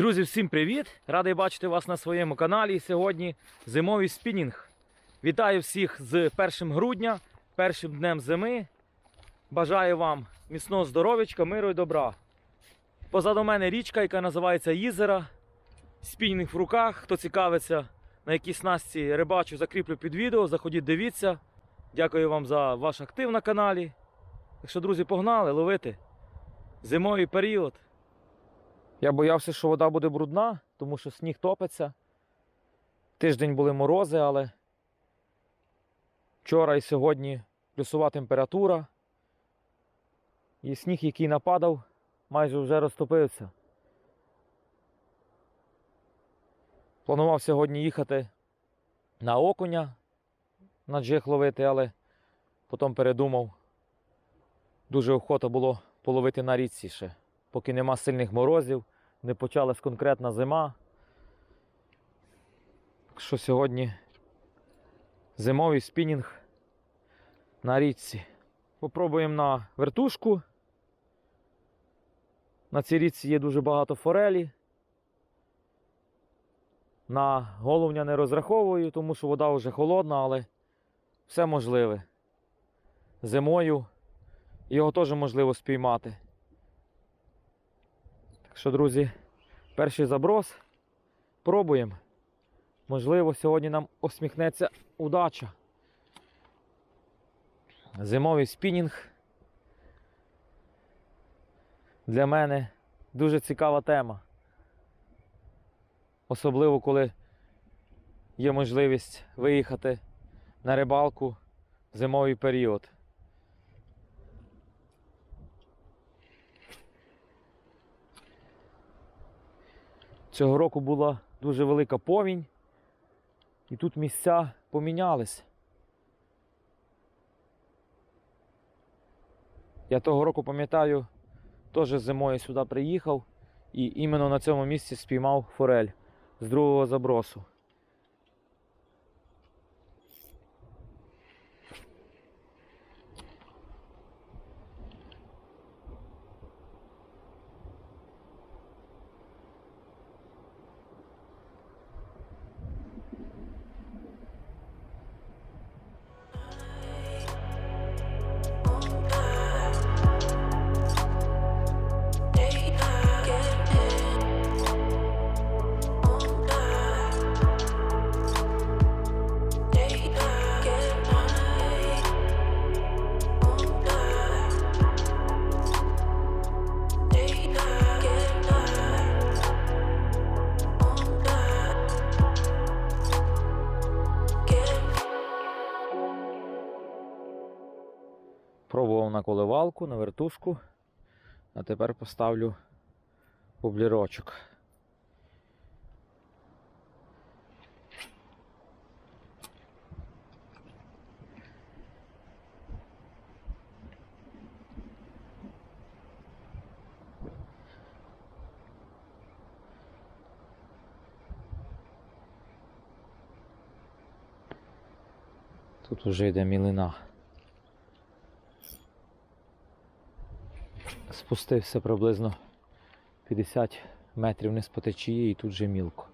Друзі, всім привіт! Радий бачити вас на своєму каналі. Сьогодні зимовий спінінг. Вітаю всіх з 1 грудня, першим днем зими. Бажаю вам міцного здоров'ячка, миру і добра. Позаду мене річка, яка називається Їзера. Спінінг в руках. Хто цікавиться, на якій снасті рибачу, закріплю під відео. Заходіть, дивіться. Дякую вам за ваш актив на каналі. Так що, друзі, погнали ловити. Зимовий період. Я боявся, що вода буде брудна, тому що сніг топиться. Тиждень були морози, але вчора і сьогодні плюсова температура. І сніг, який нападав, майже вже розтопився. Планував сьогодні їхати на окуня на джих ловити, але потім передумав. Дуже охота було половити на річці ще поки нема сильних морозів, не почалась конкретна зима. Що сьогодні зимовий спінінг на річці. Попробуємо на вертушку. На цій річці є дуже багато форелі. На головня не розраховую, тому що вода вже холодна, але все можливе. Зимою його теж можливо спіймати. Що, друзі, перший заброс. Пробуємо. Можливо, сьогодні нам усміхнеться удача. Зимовий спінінг. Для мене дуже цікава тема. Особливо, коли є можливість виїхати на рибалку в зимовий період. Цього року була дуже велика повінь, і тут місця помінялись. Я того року пам'ятаю, теж зимою сюди приїхав і іменно на цьому місці спіймав форель з другого забросу. Пробував на коливалку, на вертушку, а тепер поставлю бублірочок. Тут уже йде мілина. Спустився приблизно 50 метрів вниз по течії і тут же мілко.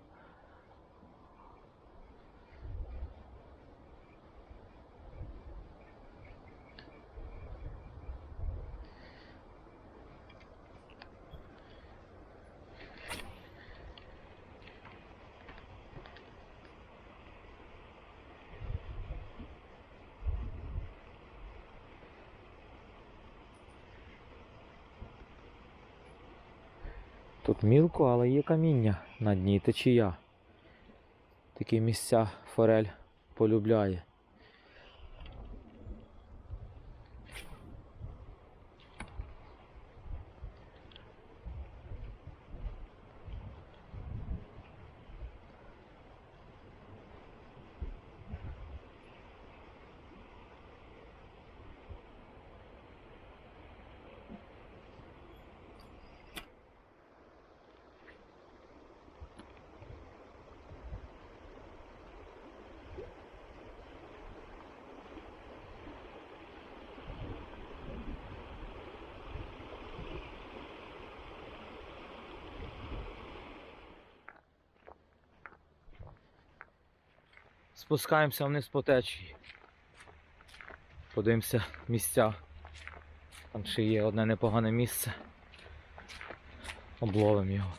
Тут мілко, але є каміння на дні течія. Такі місця форель полюбляє. Спускаємося вниз по течії. Подивимося місця. Там ще є одне непогане місце. Обловимо його.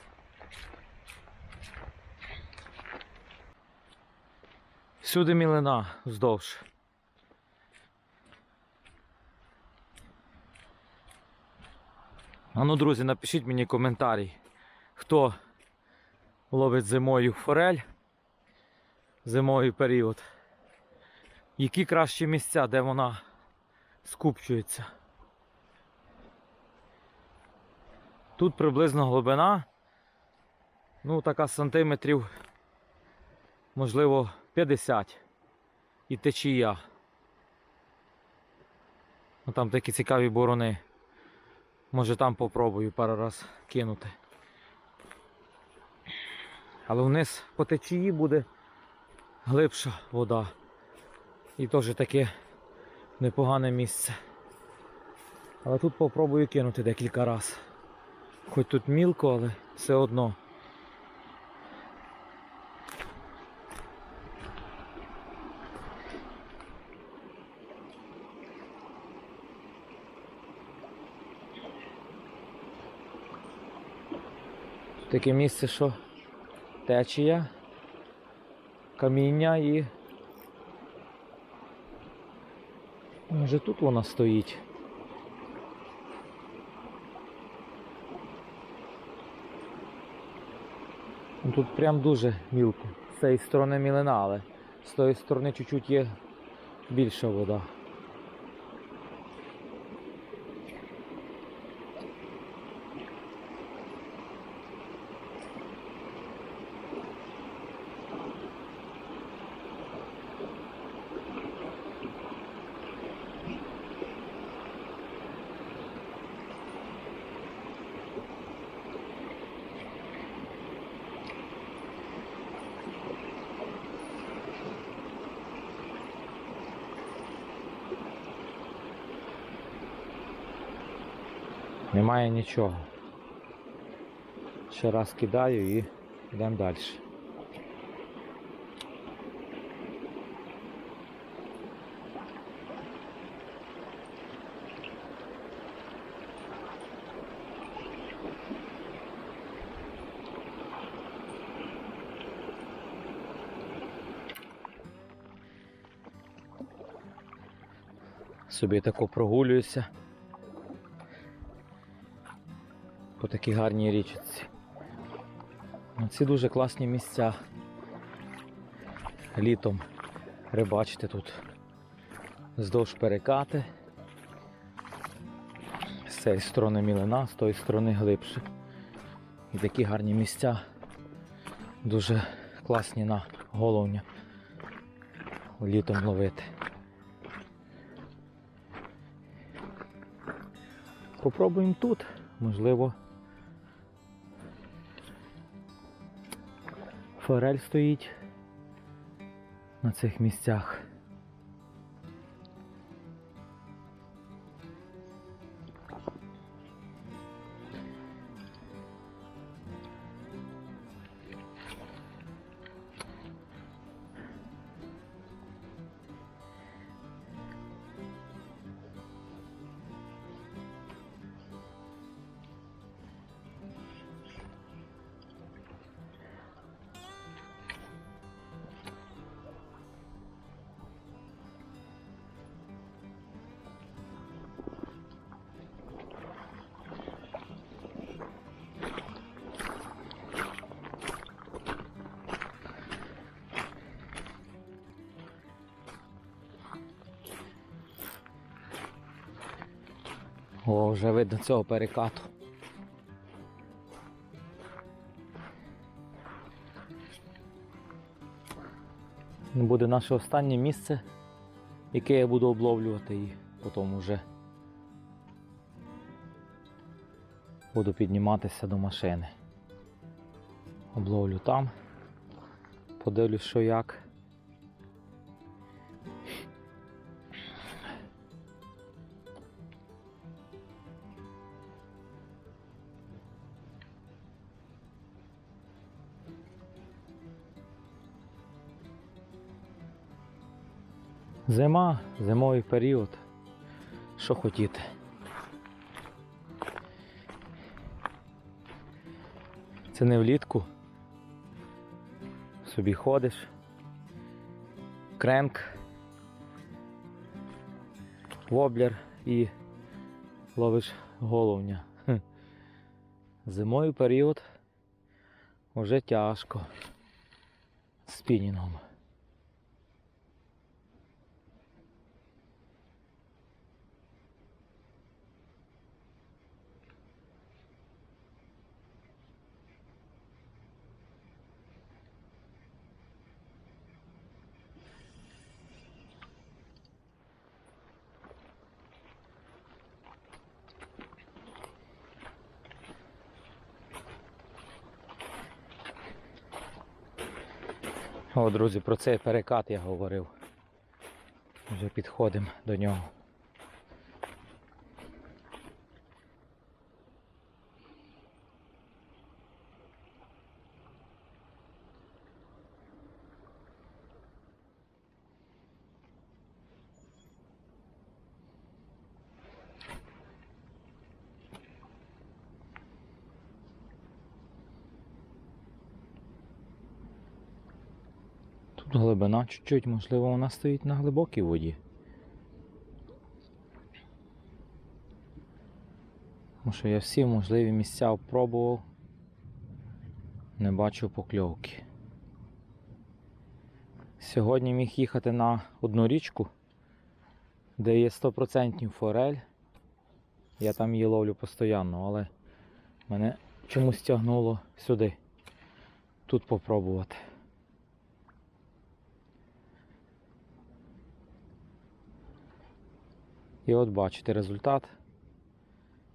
Всюди мілина вздовж. А ну, друзі, напишіть мені коментарі, хто ловить зимою форель, зимовий період. Які кращі місця, де вона скупчується. Тут приблизно глибина, ну така сантиметрів, можливо, 50 і течія. Ну, там такі цікаві борони. Може там попробую пару раз кинути. Але вниз по течії буде глибша вода. І теж таке непогане місце. Але тут попробую кинути декілька разів. Хоч тут мілко, але все одно. Таке місце, що течія, каміння і. Може тут вона стоїть. Ну, Тут прям дуже мілко. З цієї сторони мілина, але з тої сторони чуть-чуть є більша вода. Немає нічого. Ще раз кидаю і йдемо далі. Собі тако прогулююся. По такій гарній річці. Ці дуже класні місця. Літом рибачити тут здовж перекати. З цієї сторони мілина, з тої сторони глибше. І такі гарні місця. Дуже класні на головня літом ловити. Попробуємо тут, можливо. Форель стоїть на цих місцях. О, вже видно цього перекату. Буде наше останнє місце, яке я буду обловлювати і потім вже буду підніматися до машини. Обловлю там, подивлюсь, що як. Зима, зимовий період. Що хотіти? Це не влітку. Собі ходиш. Кренк. Воблер і ловиш головня. Зимовий період вже тяжко. З спінінгом. О, друзі, про цей перекат я говорив. Вже підходимо до нього. Тут глибина чуть-чуть, можливо, вона стоїть на глибокій воді. Тому що я всі можливі місця опробував, не бачу покльовки. Сьогодні міг їхати на одну річку, де є 100% форель. Я там її ловлю постійно, але мене чомусь тягнуло сюди. Тут попробувати. І от бачите результат,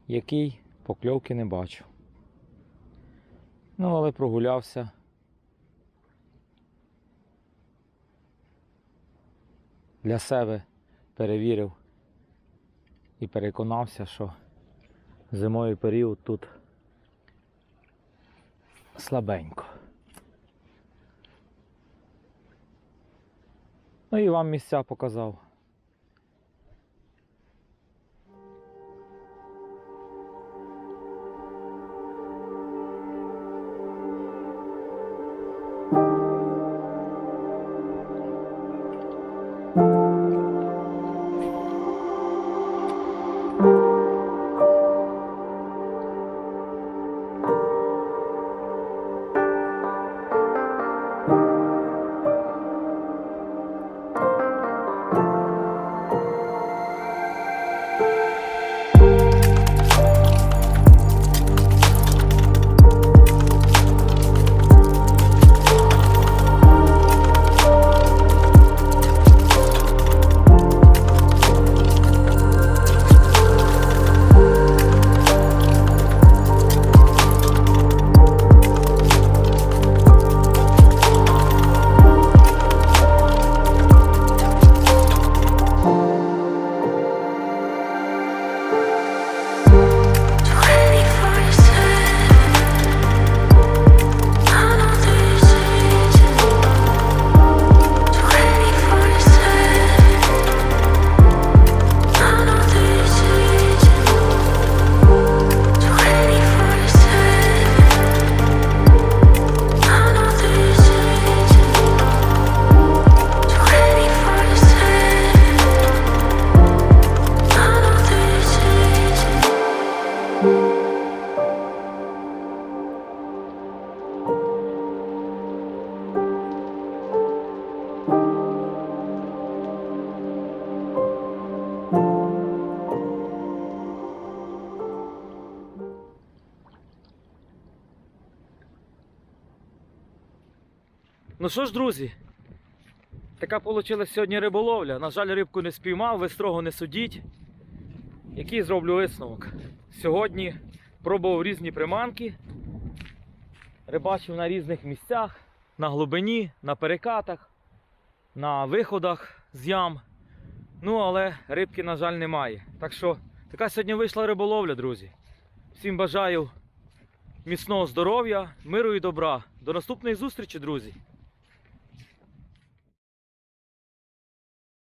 який покльовки не бачу. Ну, але прогулявся. Для себе перевірив і переконався, що зимовий період тут слабенько. Ну і вам місця показав. Що ж, друзі, така вийшла сьогодні риболовля. На жаль, рибку не спіймав, ви строго не судіть. Який зроблю висновок? Сьогодні пробував різні приманки, рибачив на різних місцях, на глибині, на перекатах, на виходах з ям. Ну, але рибки, на жаль, немає. Так що така сьогодні вийшла риболовля, друзі. Всім бажаю міцного здоров'я, миру і добра. До наступної зустрічі, друзі!